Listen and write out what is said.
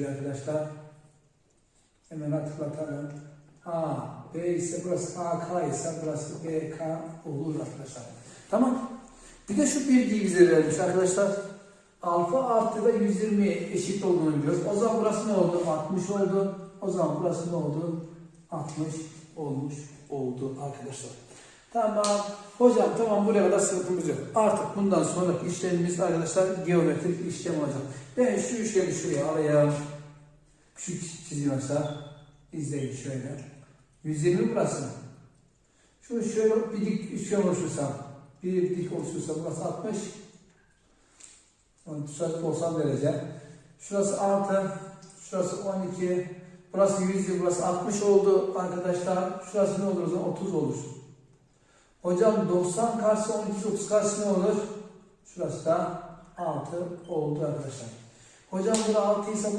oluşuyor arkadaşlar. Hemen hatırlatalım. A, B ise burası AK ise burası BK olur arkadaşlar. Tamam. Bir de şu bilgiyi bize vermiş arkadaşlar. Alfa artı da 120 eşit olduğunu biliyoruz. O zaman burası ne oldu? 60 oldu. O zaman burası ne oldu? 60 olmuş oldu arkadaşlar. Tamam. Hocam tamam buraya kadar sıkıntımız yok. Artık bundan sonraki işlemimiz arkadaşlar geometrik işlem olacak. Ben şu işlemi şuraya alayım. Küçük çiziyorsa izleyin şöyle. 120 burası. Şu şöyle bir dik üçgen oluşursa, bir dik oluşursa burası 60. Onu Şurası 90 derece. Şurası 6, şurası 12, burası 120, burası 60 oldu arkadaşlar. Şurası ne olur o zaman? 30 olur. Hocam 90 karşı 12, 30 karşı ne olur? Şurası da 6 oldu arkadaşlar. Hocam burada 6 ise